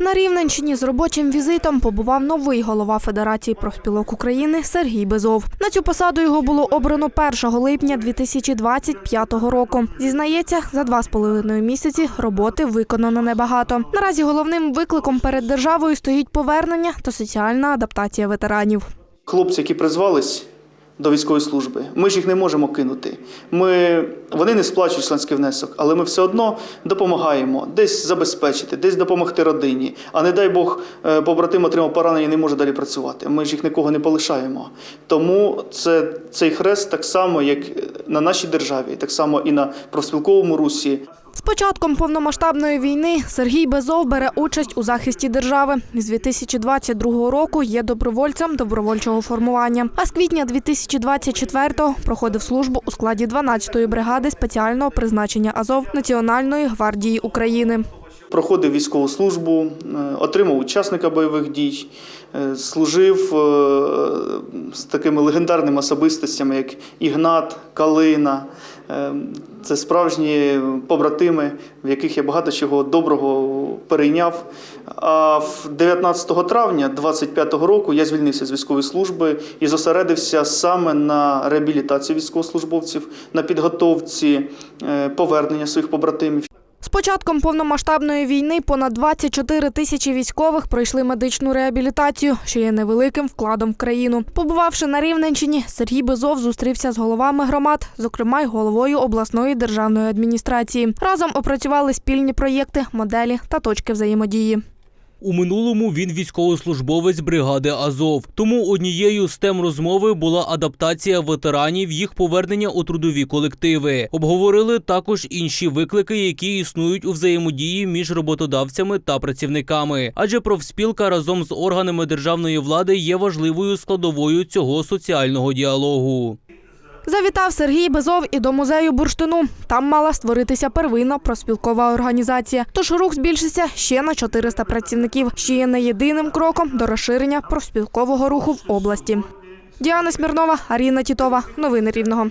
На Рівненщині з робочим візитом побував новий голова Федерації профспілок України Сергій Безов. На цю посаду його було обрано 1 липня 2025 року. Зізнається, за два з половиною місяці роботи виконано небагато. Наразі головним викликом перед державою стоїть повернення та соціальна адаптація ветеранів. Хлопці, які призвались до військової служби, ми ж їх не можемо кинути. Ми, вони не сплачують членський внесок, але ми все одно допомагаємо десь забезпечити, десь допомогти родині. А не дай Бог, е, побратим отримав поранення і не може далі працювати. Ми ж їх нікого не полишаємо. Тому це, цей хрест так само, як на нашій державі, так само і на профспілковому русі. З початком повномасштабної війни Сергій Безов бере участь у захисті держави. З 2022 року є добровольцем добровольчого формування. А з квітня 2024-го проходив службу у складі 12-ї бригади спеціального призначення Азов Національної гвардії України. Проходив військову службу, е, отримав учасника бойових дій, е, служив е, з такими легендарними особистостями, як Ігнат, Калина. Це справжні побратими, в яких я багато чого доброго перейняв. А 19 травня 25 року я звільнився з військової служби і зосередився саме на реабілітації військовослужбовців, на підготовці повернення своїх побратимів. З початком повномасштабної війни понад 24 тисячі військових пройшли медичну реабілітацію, що є невеликим вкладом в країну. Побувавши на Рівненщині, Сергій Безов зустрівся з головами громад, зокрема й головою обласної державної адміністрації. Разом опрацювали спільні проєкти, моделі та точки взаємодії. У минулому він військовослужбовець бригади Азов. Тому однією з тем розмови була адаптація ветеранів, їх повернення у трудові колективи. Обговорили також інші виклики, які існують у взаємодії між роботодавцями та працівниками. Адже профспілка разом з органами державної влади є важливою складовою цього соціального діалогу. Завітав Сергій Безов і до музею бурштину. Там мала створитися первинна проспілкова організація. Тож рух збільшиться ще на 400 працівників, що є не єдиним кроком до розширення профспілкового руху в області. Діана Смірнова, Аріна Тітова. Новини Рівного.